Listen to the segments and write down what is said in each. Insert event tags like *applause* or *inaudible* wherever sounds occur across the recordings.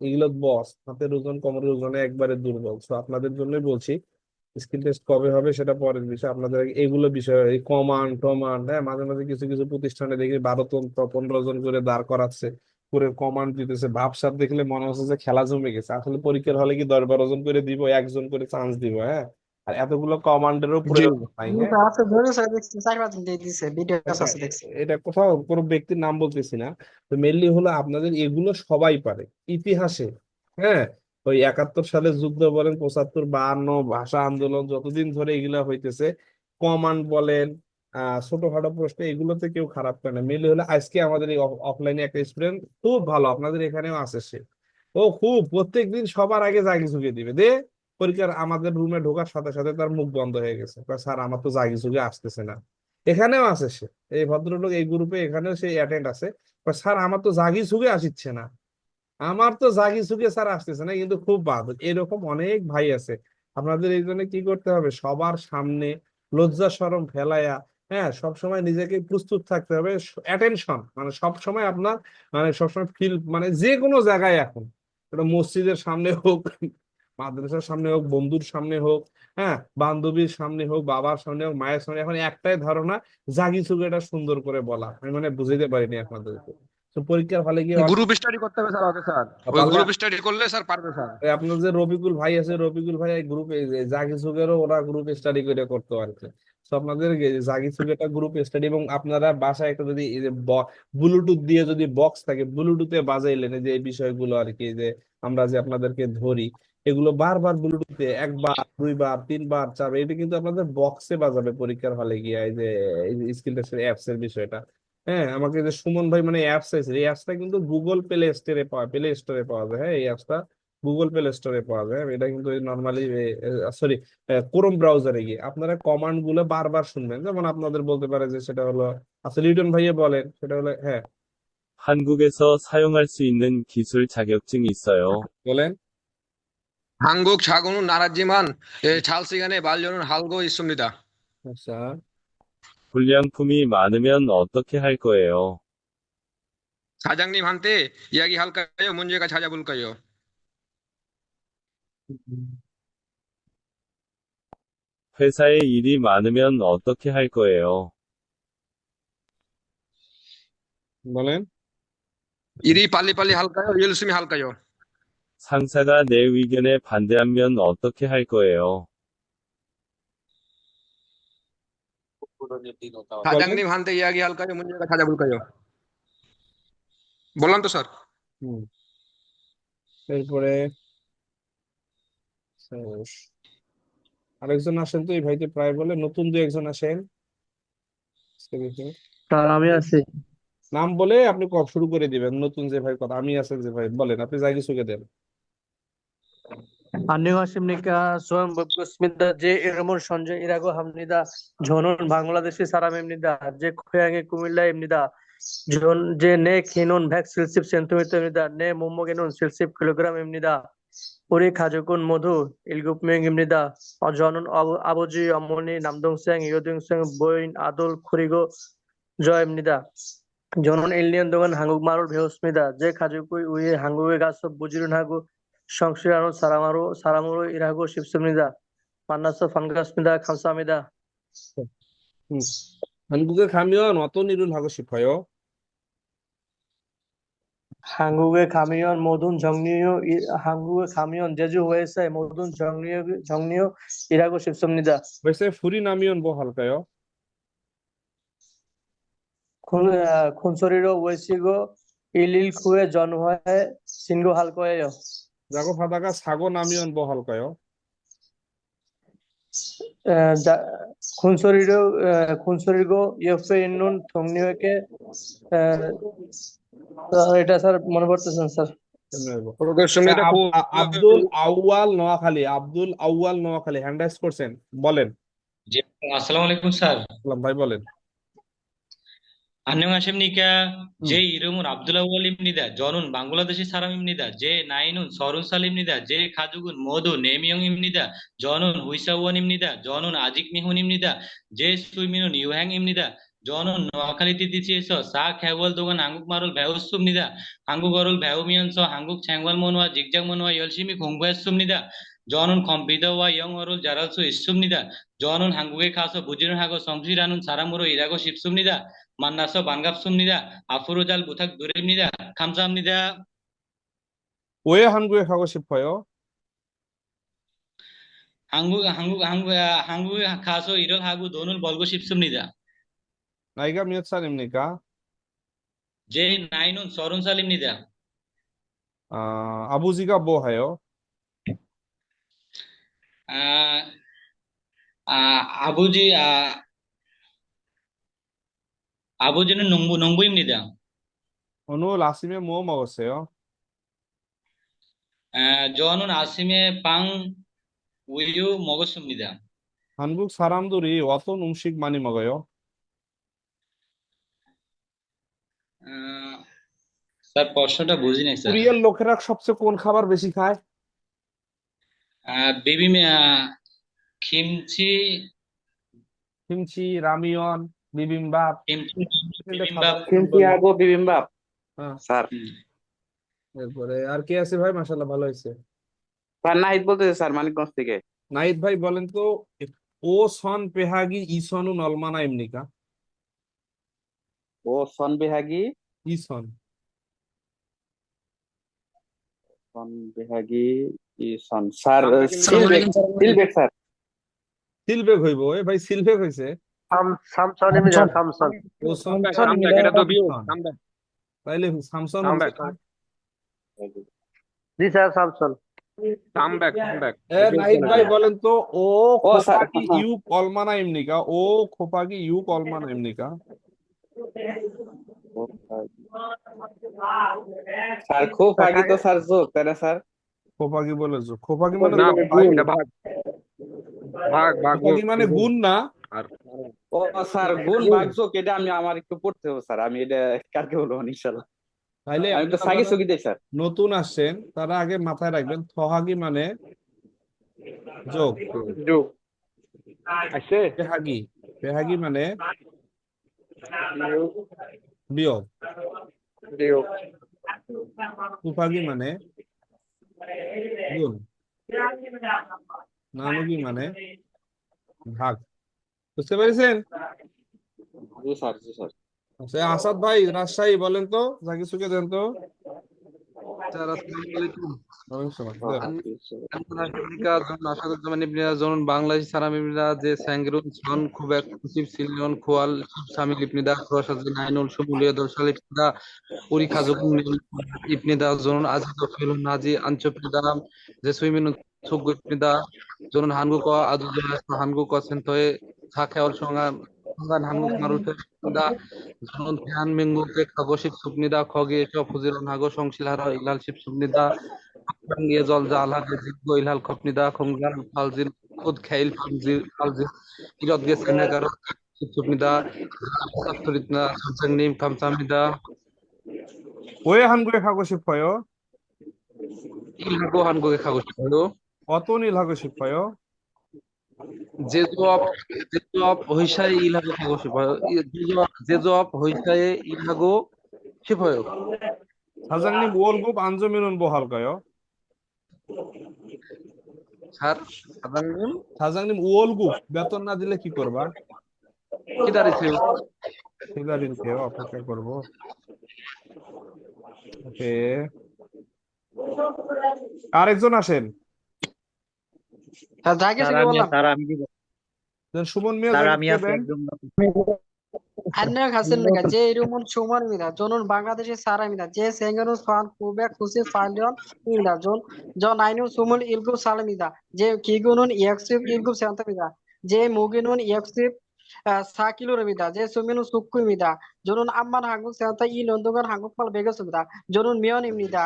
এগুলো বস হাতের ওজন, কোমরের ওজনে একবারে দুর্বল। তো আপনাদের জন্য বলছি স্কিল টেস্ট কবে হবে সেটা পরের বিষয়। আপনাদের এগুলো বিষয়, এই কমান্ড টমান্ড হ্যাঁ মাঝে মাঝে কিছু কিছু প্রতিষ্ঠানে দেখি বারো জন পনেরো জন করে দাঁড় করাচ্ছে করে কমান্ড দিতেছে। ভাবসাব দেখলে মনে হচ্ছে যে খেলা জমে গেছে। আসলে পরীক্ষার হলে কি দশ বারো জন করে দিব, একজন করে চান্স দিব হ্যাঁ? আর এতগুলো কমান্ডের দেখছি এটা কোথাও কোনো ব্যক্তির নাম বলতেছি না। তো মেনলি হলো আপনাদের এগুলো সবাই পারে ইতিহাসে হ্যাঁ? ওই একাত্তর সালে যুদ্ধ বলেন পঁচাত্তর বাহান্ন ভাষা আন্দোলন যতদিন ধরে এগুলা হইতেছে কমান্ড বলেন আহ ছোটখাটো প্রশ্ন এগুলোতে কেউ খারাপ করে না। মেনলি হলো আজকে আমাদের এই অফলাইনে একটা স্টুডেন্ট খুব ভালো আপনাদের এখানেও আছে সে। ও খুব প্রত্যেকদিন সবার আগে জাগি ঝুঁকে দিবে দে। পরীক্ষার আমাদের রুমে ঢোকার সাথে সাথে তার মুখ বন্ধ হয়ে গেছে। স্যার, আমার তো জাগি ঝুঁকে আসতেছে না। এখানেও আছে সে। এই ভদ্রলোক এই গ্রুপে এখানেও সে অ্যাটেন্ড আছে। স্যার, আমার তো জাগি সুগে আসিচ্ছে না। আমার তো জাগি সুগে স্যার আসতেছে না, কিন্তু খুব বাদ। এরকম অনেক ভাই আছে। আপনাদের এই জন্য কি করতে হবে? সবার সামনে লজ্জা শরম ফেলায়া হ্যাঁ সবসময় নিজেকে প্রস্তুত থাকতে হবে। অ্যাটেনশন মানে সব সময় আপনার মানে সবসময় ফিল মানে যে কোনো জায়গায় এখন। এটা মসজিদের সামনে হোক মাদ্রাসার সামনে হোক বন্ধুর সামনে হোক হ্যাঁ বান্ধবীর সামনে হোক বাবার সামনে হোক মায়ের সামনে এখন একটাই ধারণা জাগি সুগে এটা সুন্দর করে বলা। আমি মানে বুঝাইতে পারিনি আপনাদেরকে। তো পরীক্ষার হলে গিয়ে গ্রুপ স্টাডি করতে হবে স্যার ওকে স্যার ওই গ্রুপ স্টাডি করলে স্যার পারবে স্যার এই আপনার যে রবিকুল ভাই আছে রবিকুল ভাই এই গ্রুপে জাগি সুগেরও ওরা গ্রুপ স্টাডি করে করতে পারছে তো আপনাদের জাগি সুগেরটা গ্রুপ স্টাডি এবং আপনারা বাসায় একটা যদি ব্লুটুথ দিয়ে যদি বক্স থাকে ব্লুটুথে বাজাইলেন যে এই বিষয়গুলো আর কি যে আমরা যে আপনাদেরকে ধরি এগুলো বারবার ব্লুটুথে একবার দুইবার তিনবার চারবার এটা কিন্তু আপনাদের বক্সে বাজাবে পরীক্ষার হলে গিয়ে এই যে স্কিল টেস্টের অ্যাপস এর বিষয়টা হ্যাঁ আমাকে যে সুমন ভাই মানে অ্যাপস চাইছে এই অ্যাপসটা কিন্তু গুগল প্লে স্টোরে পাওয়া প্লে স্টোরে পাওয়া যায় হ্যাঁ এই অ্যাপসটা গুগল প্লে স্টোরে পাওয়া যায় এটা কিন্তু নর্মালি সরি ক্রোম ব্রাউজারে গিয়ে আপনারা কমান্ড গুলো বারবার শুনবেন যেমন আপনাদের বলতে পারে যে সেটা হলো আচ্ছা লিটন ভাইয়া বলেন সেটা হলো হ্যাঁ 한국에서 사용할 수 있는 기술 자격증이 있어요. বলেন 한국 자고는 나라지만 예, 잘 시간에 말려는 알고 있습니다. আচ্ছা 불량품이 많으면 어떻게 할 거예요? 사장님한테 이야기할까요? 문제가 찾아볼까요? 회사에 일이 많으면 어떻게 할 거예요? বলেন 일이 빨리빨리 할까요? 열심히 할까요? 상사가 내 의견에 반대하면 어떻게 할 거예요? 사장님한테 이야기할까요? 문제가 찾아볼까요? বললাম তো স্যার হুম এরপরে আরেকজন আসেন তো এই ভাইতে প্রায় বলে নতুন দু একজন আসেন আজকে দেখি। স্যার আমি আছি নাম বলে আপনি কপ শুরু করে দিবেন নতুন যে ভাই কথা আমি আছেন যে ভাই বলেন আপনি যাই কিছুকে দেন যে এরমন সঞ্জয় ইরাগো, হামনিদা, ঝনন, বাংলাদেশি সারাম এমনিদা যে খোয়াঙ্গে কুমিল্লা এমনিদা যে নে খেনুন, ভ্যাক, সিলসিপ সেন্তুমিত এমনিদা, নে মোমো গেনুন, সিলসিপ, কিলোগ্রাম এমনিদা পুরি খাজুকুন, মধু ইলগুপমিং ইমনিদা অজনন আবজি, অমনি, নামদং সেং ইয়োদং সেং বৈন আদুল, খুরিগো, জয় এমনিদা জনন ইলিয়ান দোকান, হাঙ্গুক মারুল ভেহসমিদা যে খাজুকুই, উয়ে হাঙ্গুয়ে গাছ সব, বুজিরুন, হাঙ্গু Shamshiraro Saramaro Saramuro Irago Shipsumida Manaso Fangasmida Kamsamida 한국에 가면 어떤 일을 하고 싶어요? 한국에 가면 모든 정리요 한국에 가면 제주 회사에 모든 정리요 정리요 일하고 싶습니다. 회사에 불이 나면 뭐 할까요? 콘 콘소리로 외시고 일일 후에 전화에 신고할 거예요. জাগো ফাদাগা সাগো নামিয়ন বহল কয়। ইন্নুন এটা স্যার মনে পড়তেছেন স্যার। আব্দুল আউয়াল নোয়াখালী আব্দুল আউয়াল নোয়াখালী হ্যান্ডাইস করছেন বলেন। জি আসসালামু আলাইকুম স্যার। ভাই বলেন। 안녕하십니까 제 이름은 압둘라우알입니다 저는 방글라데시 사람입니다 제 나이는 서른 살입니다 제 가족은 모두 네 명입니다 저는 의사원입니다 저는 아직 미혼입니다 제 취미는 여행입니다 저는 노아칼리 TTC에서 사 개월 동안 한국말을 배웠습니다. 한국어를 배우면서 한국 생활문화, 직장문화 열심히 공부했습니다. 저는 컴퓨터와 영어를 잘할 수 있습니다. 저는 한국에 가서 부지런하고 성실하는 사람으로 일하고 싶습니다. 만나서 반갑습니다. 앞으로 잘 부탁드립니다. 감사합니다. 왜 한국에 가고 싶어요? 한국, 한국, 한국, 한국에 가서 일을 하고 돈을 벌고 싶습니다. 나이가 몇 살입니까? 제 나이는 서른 살입니다. 아, 아버지가 뭐 해요? 아, 아, 아버지, 아, 아버지는 농부, 농부입니다. 오늘 아침에 뭐 먹었어요? 아, 저는 아침에 빵, 우유 먹었습니다. 한국 사람들이 어떤 음식 많이 먹어요? আহ, স্যার প্রশ্নটা বুঝি নাই স্যার কোরিয়ার লোকেরা সবচেয়ে কোন খাবার বেশি খায়? বিবি আহ, খিমচি রামিয়ন, বিবিম্বাপ, খিমচি তিনটে বিবিম্বাপ। হ্যাঁ। স্যার। এরপরে আর কে আছে ভাই? মাশাআল্লাহ ভালো হয়েছে। স্যার নাহিদ বলতেছে স্যার মানিকগঞ্জ থেকে। নাহিদ ভাই বলেন তো ও সন পেহাগি ইসনু নলমানা এমনিকা? ও সন বিহাগী ইসন সন। বিহাগী ইসন স্যার সিলবেক। সিলবেক স্যার। সিলবেক হইব এ ভাই সিলবেক হইছে। স্যামসন এমনি স্যামসন স্যামসন এটা তো বিউ তাইলে Samson ji sir Samson comeback comeback এ নাইট ভাই বলেন তো ও খোপা কি ইউ কলমানা এমনিকা? ও খোপা কি ইউ কলমানা এমনিকা? স্যার খুব আগে তো স্যার যোগ তাই না স্যার? খোপাগি বলে যে খোপাগি মানে না তো ভাগ এটা ভাগ। ভাগ ভাগ খোপাগি মানে গুণ না? আর ও স্যার গুণ ভাগ যোগ এটা আমি আমার একটু পড়তে হবে স্যার। আমি এটা কালকে বলব ইনশাল্লাহ তাইলে আমি তো সাগি সুগি দেই স্যার। নতুন আসছেন তারা আগে মাথায় রাখবেন থহাগি মানে যোগ। যোগ। আছে পেহাগি। পেহাগি মানে বিয়োগ। বিয়োগ। কুফাগি মানে গুণ নানুগি মানে? ভাগ। বুঝতে পেরেছেন? আচ্ছা আসাদ ভাই রাজশাহী বলেন তো যা কিছুকে দেন তো। স্যার আসসালামু আলাইকুম ওয়ালাইকুম সালাম। আমেরিকা জন আসাদুজ্জামান ইবনিরা জন বাংলাদেশ সারাম ইবনিরা যে স্যাঙ্গরুন সন খুবেক খুসিব সিলিয়ন খোয়াল সামিল ইবনিদা খরসাজি নাইনুল সুমুলিয়া দর্শাল ইবনিদা উরি খাজুকুন ইবনিদা জন আজিদ ফিলুন নাজি আঞ্চপিদা যে সুইমিন সুগ ইবনিদা জন হানগু ক আদু হানগু ক সেন্তয়ে সাখেওয়াল সঙ্গা 판단 한국마루테 십니다. 네. 저는 대한민국의 가고 싶습니다. 거기에서 부지런하고 성실하러 일할 싶습니다. 항상 예절자하게 짓고 일할 겁니다. 건강 발진 곧 개일 발진 이렇게 생각하러 싶습니다. 감사드립니다. 선생님 감사합니다. 왜 한국에 가고 싶어요? 일하고 한국에 가고 싶어요. 어떤 일 하고 싶어요? 사장님 월급 안 주면은 뭐 할까요? স্যার 사장님 사장님 월급 বেতন না দিলে কি করবা? 기다리세요. 기다릴게요. অপেক্ষা করব। ওকে। আরেকজন আসেন। সুমন। একদম আন্না হাসেন মেগা যে ইরুমুন সুমন মিদা জনুন বাংলাদেশে সারা মিদা যে সেঙ্গনু ফান কুবে মিদা জন জন আইনু সুমুল ইলগু সালমিদা যে কিগুনুন ইয়েক্সিব সেন্তা মিদা যে মুগিনুন ইয়েক্সিব সাকিলু রমিদা যে সুমিনু সুক্কু মিদা জনুন আম্মান হাঙ্গু সেন্তা ই লন্দগন হাঙ্গু ফাল বেগস মিদা জনুন মিয়ন ইমনিদা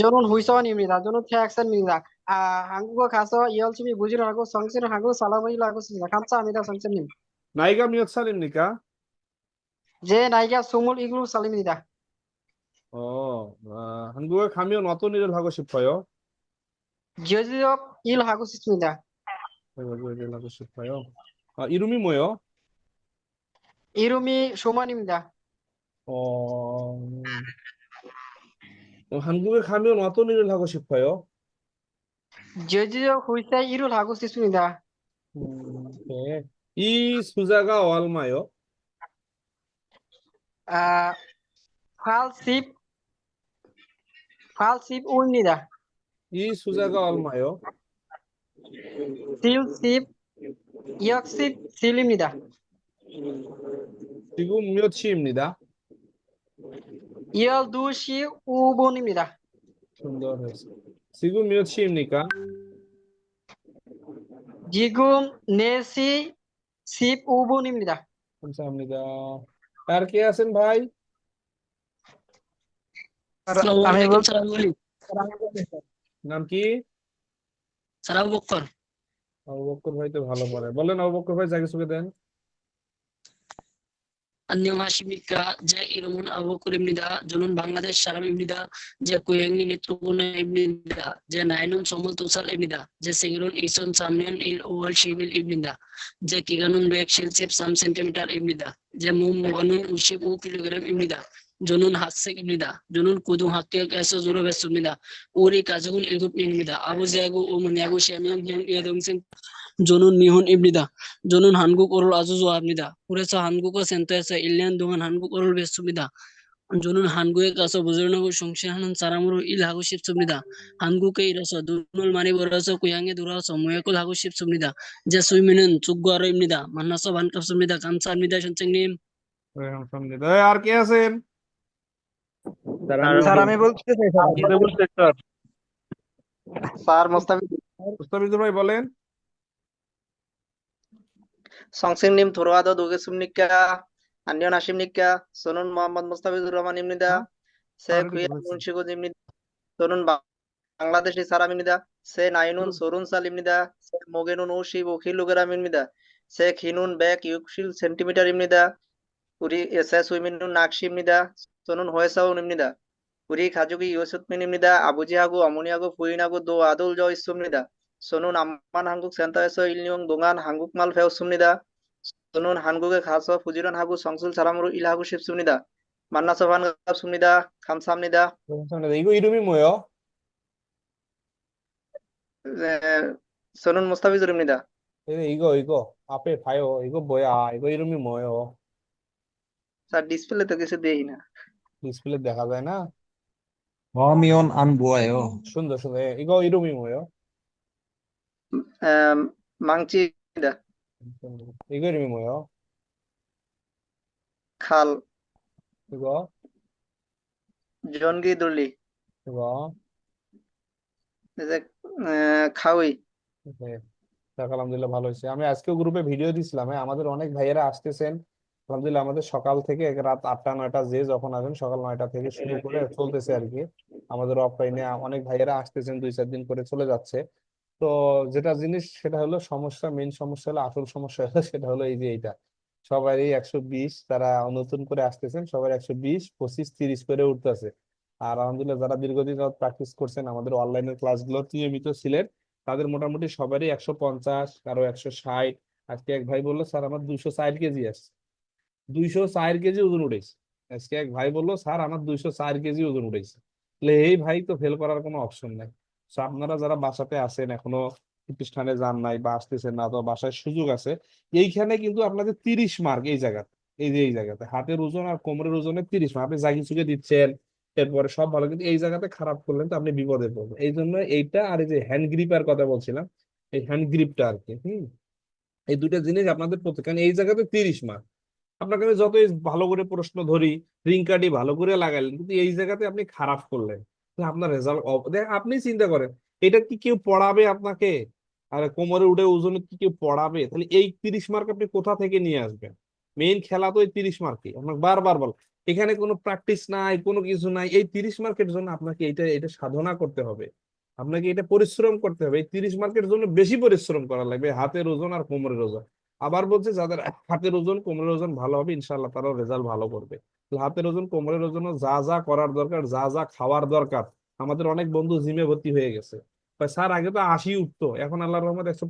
জনুন হুইসন ইমনিদা জনুন থ্যাক্সন মিদা 아, 한국어 가서 열심히 무지를 하고 성실을 하고 사람을 일하고 있습니다. 감사합니다, 선생님. 나이가 몇 살입니까? 제 나이가 27살입니다. 어, 아, 한국에 가면 어떤 일을 하고 싶어요? 기업 일 하고 싶습니다. 어, 기업 일 하고 싶어요. 아, 이름이 뭐요? 이름이 쇼만입니다. 어, 어, 한국에 가면 어떤 일을 하고 싶어요? 제주도 회사에 일을 하고 싶습니다. 음, 네. 이 수자가 얼마요? 아, 80, 85입니다. 이 수자가 얼마요? 70, 67입니다. 지금 몇 시입니다? 12시 5분입니다. 충돌해서. 지금 몇 시입니까? 지금 4시 15분입니다. 감사합니다. আর কে আছেন ভাই? আসসালামু আমি আলাইকুম বল- সালাম আলাইকুম নাম কি? সালাম বক্কর আবু বক্কর ভাই তো ভালো পারে। বলেন আবু বক্কর ভাই জায়গা সুকে দেন। 안녕하십니까? 제 이름은 아부쿠르입니다. 저는 방글라데시 사람입니다. 제 고향이 네트로곤입니다. 제 나이는 22살입니다. 제 생일은 2003년 1월 10일입니다. 제 키가는 173cm입니다. 제 몸무게는 55kg입니다. 저는 학생입니다. 저는 고등학교에서 졸업했습니다. 우리 가족은 7명입니다. 아버지하고 어머니하고 3명 형 여동생 জনুন মিহুন ইবনিদা জনুন হানগুক অরুল আজুজ আবনিদা পুরেসা হানগুক সেন্তায়সা ইলিয়ান দুমান হানগুক অরুল বেসুবিদা জনুন হানগুয়ে কাসো বুজুরনগু সংশিহানন সারামুরু ইল হাগু শিব সুবনিদা হানগুকে ইরস দুনুল মানি বরস কুয়াঙ্গে দুরাস মুয়াকুল হাগু শিব সুবনিদা জা সুইমিনুন চুগগর ইবনিদা মান্নাস বান কাপ সুবনিদা মিদা ইবনিদা সঞ্চংনি আর কে আছেন স্যার আমি বলছি স্যার স্যার মোস্তাফিজুর ভাই বলেন। সংসিমনিম থোরওয়াদ দুগেসুমনিকা আন্নিয়ন হাসিমনিকা সনুন মোহাম্মদ মুস্তাফিজুর রহমান ইমনিদা সে কুয়া মুন্সি মুন্সিগুজ ইমনিদা সনুন বাংলাদেশি সারাম ইমনিদা সে নাইনুন সরুন সাল ইমনিদা সে মোগেনুন ওশি ওখিল লুগেরাম ইমনিদা সে খিনুন ব্যাক ইউকশিল সেন্টিমিটার ইমনিদা উরি সে সুইমিনুন নাকশি ইমনিদা সনুন হয়েসাউন ইমনিদা উরি খাজুকি ইউসুত ইউসুতমিন ইমনিদা আবুজিহাগু অমনিয়াগু ফুইনাগু দো আদুল জয় ইসুমনিদা 라데시 사람입니다. 새 나이는 서른 살입니다. 새 무게는 55kg입니다. 새 키는 160cm입니다. 우리 새 수임은 낚시입니다. 저는 회사원입니다. 우리 가족이 여섯 명입니다. 아버지하고 어머니하고 부인하고 두 아들 저 있습니다. 저는 암만 한국 센터에서 1년 동안 한국말 배웠습니다. 저는 한국에 가서 부지런하고 성실 사람으로 일하고 싶습니다. 만나서 반갑습니다. 감사합니다. 감사합니다. 이거 이름이 뭐예요? 네, 저는 무스타피즈입니다. 네, 이거 이거 앞에 봐요. 이거 뭐야? 이거 이름이 뭐예요? স্যার ডিসপ্লেতে কিছু দেই না ডিসপ্লে দেখা যায় না? 범이온 안 보여요. সুন্দর সুন্দর। 예, 이거 이름이 뭐예요? আম, 망치입니다. 이거 이름이 뭐예요? খাল 이거 জনগি দুলি 이거 যে আহ, খাউই 네, যাক আলহামদুলিল্লাহ ভালো হয়েছে আমি আজকেও গ্রুপে ভিডিও দিছিলাম হ্যাঁ আমাদের অনেক ভাইয়েরা আসতেছেন আলহামদুলিল্লাহ আমাদের সকাল থেকে রাত আটটা নয়টা যে যখন আসেন সকাল নয়টা থেকে শুরু করে চলতেছে আর কি আমাদের অফলাইনে অনেক ভাইয়েরা আসতেছেন দুই চার দিন করে চলে যাচ্ছে তো যেটা জিনিস সেটা হলো সমস্যা মেইন সমস্যা হলো আসল সমস্যা হলো সেটা হলো এই যে এইটা। সবারই একশো বিশ তারা নতুন করে আসতেছেন, সবার একশো বিশ, পঁচিশ, তিরিশ করে উঠতেছে। আর আলহামদুলিল্লাহ যারা দীর্ঘদিন প্র্যাকটিস করছেন, আমাদের অনলাইনের ক্লাসগুলো নিয়মিত ছিলেন, তাদের মোটামুটি সবারই একশো পঞ্চাশ কারও একশো ষাট। আজকে এক ভাই বলল, স্যার, আমার দুইশো চার কেজি আসছে দুইশো চার কেজি ওজন উঠেছে। আজকে এক ভাই বলল, স্যার, আমার দুইশো চার কেজি ওজন উঠেছে। এই ভাই তো ফেল করার কোনো অপশন নাই। তো আপনারা যারা বাসাতে আছেন, এখনও প্রতিষ্ঠানে যান নাই বা আসতেছেন না, অথবা বাসায় সুযোগ আছে, এইখানে কিন্তু আপনাদের তিরিশ মার্ক এই জায়গাতে, এই যে এই জায়গাতে। হাতের ওজন আর কোমরের ওজনে তিরিশ মার্ক আপনি জাগি চুকে দিচ্ছেন, এরপরে সব ভালো, কিন্তু এই জায়গাতে খারাপ করলেন তো আপনি বিপদে পড়বেন। এই জন্য এইটা আর এই যে হ্যান্ড গ্রিপার কথা বলছিলাম, এই হ্যান্ড গ্রিপটা আর কি হম? এই দুইটা জিনিস আপনাদের প্রত্যেক, কারণ এই জায়গাতে তিরিশ মার্ক আপনাকে আমি যতই ভালো করে প্রশ্ন ধরি রিং কার্ডই ভালো করে লাগাইলেন কিন্তু এই জায়গাতে আপনি খারাপ করলেন। আপনার রেজাল্ট আপনি চিন্তা করেন, এটা কি কেউ পড়াবে আপনাকে? আর, কোমরে উঠে ওজনে কি কেউ পড়াবে? তাহলে এই তিরিশ মার্ক আপনি কোথা থেকে নিয়ে আসবেন? মেইন খেলা তো এই তিরিশ মার্কই আপনাকে বারবার বল, এখানে কোনো প্র্যাকটিস নাই, কোনো কিছু নাই, এই তিরিশ মার্কের জন্য আপনাকে এটা এটা সাধনা করতে হবে, আপনাকে এটা পরিশ্রম করতে হবে, এই তিরিশ মার্কের জন্য বেশি পরিশ্রম করা লাগবে, হাতের ওজন আর কোমরের ওজন। আবার বলছে যাদের হাতের ওজন কোমরের ওজন ভালো হবে ইনশাল্লাহ তারাও রেজাল্ট ভালো করবে। হাতের ওজন কোমরের ওজন যা যা করার দরকার যা যা খাওয়ার দরকার আমাদের অনেক বন্ধু জিমে ভর্তি হয়ে গেছে। স্যার আগে তো আশি উঠতো এখন আল্লাহর রহমত একশো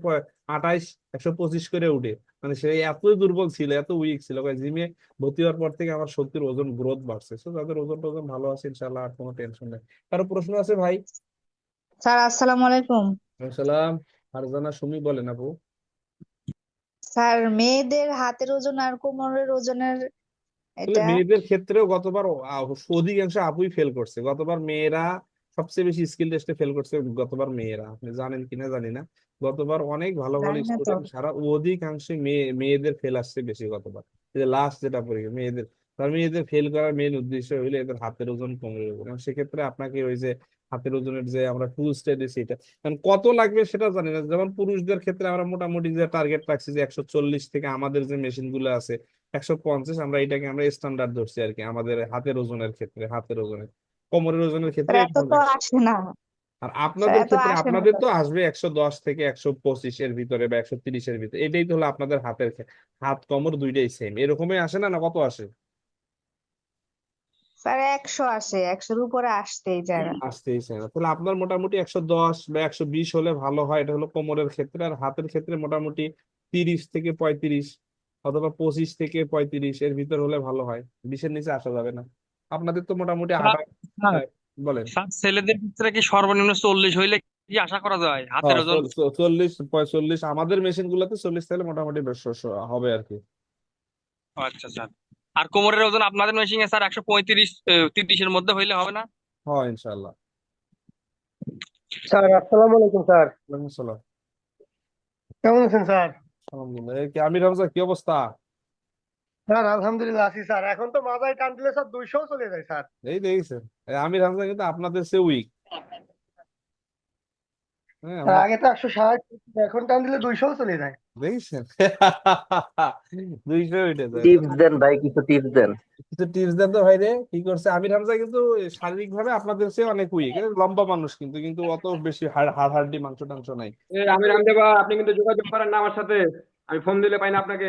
আঠাইশ একশো পঁচিশ করে উঠে। মানে সে এতই দুর্বল ছিল এত উইক ছিল জিমে ভর্তি হওয়ার পর থেকে আমার সত্যির ওজন গ্রোথ বাড়ছে। তো যাদের ওজন টোজন ভালো আছে ইনশাল্লাহ আর কোনো টেনশন নেই। কারও প্রশ্ন আছে ভাই? স্যার আসসালামু আলাইকুম। আসসালাম। ফারজানা সুমি বলেন আপু। স্যার মেয়েদের হাতের ওজন আর কোমরের ওজনের এটা মেয়েদের ক্ষেত্রেও গতবার অধিকাংশ আপুই ফেল করছে। গতবার মেয়েরা সবচেয়ে বেশি স্কিল টেস্টে ফেল করছে গতবার মেয়েরা। আপনি জানেন কিনা জানি না। গতবার অনেক ভালো ভালো জানি না তো। স্টুডেন্ট সারা অধিকাংশে মেয়ে মেয়েদের ফেল আসছে বেশি গতবার। এই যে লাস্ট যেটা পরীক্ষা মেয়েদের। তার মেয়েদের ফেল করার মেন উদ্দেশ্য হইল এদের হাতের ওজন কমে যাবে কারণ সেক্ষেত্রে আপনাকে ওই যে হাতের ওজনের যে আমরা টুলসটা দিয়েছি এটা। কারণ কত লাগবে সেটা জানি না। যেমন পুরুষদের ক্ষেত্রে আমরা মোটামুটি যে টার্গেট রাখছি যে একশো চল্লিশ থেকে আমাদের যে মেশিনগুলো আছে একশো পঞ্চাশ আমরা এটাকে আমরা স্ট্যান্ডার্ড ধরছি আর কি আমাদের হাতের ওজনের ক্ষেত্রে হাতের ওজনের কোমরের ওজনের ক্ষেত্রে আর আপনাদের ক্ষেত্রে আপনাদের তো আসবে একশো দশ থেকে একশো পঁচিশ এর ভিতরে বা একশো তিরিশের ভিতরে। এটাই তো হলো আপনাদের হাতের হাত কোমর দুইটাই সেম এরকমই আসে না না কত আসে? স্যার একশো আসে একশোর উপরে আসতেই চায় না। আসতেই চায় না। তাহলে আপনার মোটামুটি একশো দশ বা একশো বিশ হলে ভালো হয়। এটা হলো কোমরের ক্ষেত্রে। আর হাতের ক্ষেত্রে মোটামুটি তিরিশ থেকে পঁয়ত্রিশ অথবা পঁচিশ থেকে পঁয়ত্রিশ এর ভিতর হলে ভালো হয়। বিশের নিচে আসা যাবে না। আপনাদের তো মোটামুটি হ্যাঁ, বলেন। স্যার ছেলেদের ক্ষেত্রে কি সর্বনিম্ন চল্লিশ হইলে কি আশা করা যায়? হাতের হ্যাঁ ওজন? চল- চল- চল্লিশ পঁয়তাল্লিশ আমাদের মেশিন গুলোতে চল্লিশ তাহলে মোটামুটি বেশ হবে আর কি। আচ্ছা স্যার। আর কোমরের ওজন আপনাদের মেশিনে স্যার একশো পঁয়ত্রিশ তিরিশের মধ্যে হইলে হবে না? হয় ইনশাল্লাহ স্যার আসসালামু আলাইকুম স্যার। ওয়ালাইকুম আসসালাম কেমন আছেন স্যার? আলহামদুলিল্লাহ। এই কি আমির হামজা কি অবস্থা? স্যার আলহামদুলিল্লাহ আছি স্যার। এখন তো মাথায় টান দিলে স্যার দুইশো চলে যায় স্যার। এই দেখছেন। এই আমির হামজা কিন্তু আপনাদের চেয়ে উইক আগে তো একশো ষাট এখন টান দিলে দুইশো চলে যায়। দেখছেন? *laughs* দুইশো উঠে যায়। টিপস দেন ভাই কিছু টিপস দেন। কিছু টিপস দেন তো ভাই রে কি করছে? আমির হামজা কিন্তু শারীরিক ভাবে আপনাদের চেয়ে অনেক উইক লম্বা মানুষ কিন্তু কিন্তু অত বেশি হাড় হাড় হাড্ডি মাংস টাংস নাই। আমির হামজা বা আপনি কিন্তু যোগাযোগ করেন না আমার সাথে আমি ফোন দিলে পাই না আপনাকে।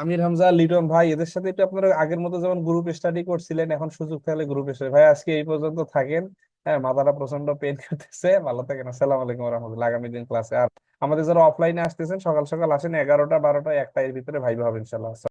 আমির হামজা লিটন ভাই এদের সাথে একটু আপনারা আগের মতো যেমন গ্রুপ স্টাডি করছিলেন এখন সুযোগ থাকলে গ্রুপ স্টাডি ভাই আজকে এই পর্যন্ত থাকেন। হ্যাঁ মাথাটা প্রচণ্ড পেন করতেছে। ভালো থাকেন, আসসালামু আলাইকুম রহমতুল্লাহ আগামী দিন ক্লাসে আর আমাদের যারা অফলাইনে আসতেছেন, সকাল সকাল আসেন, এগারোটা, বারোটা, একটা এর ভিতরে ভাইবা হবে ইনশাল্লাহ।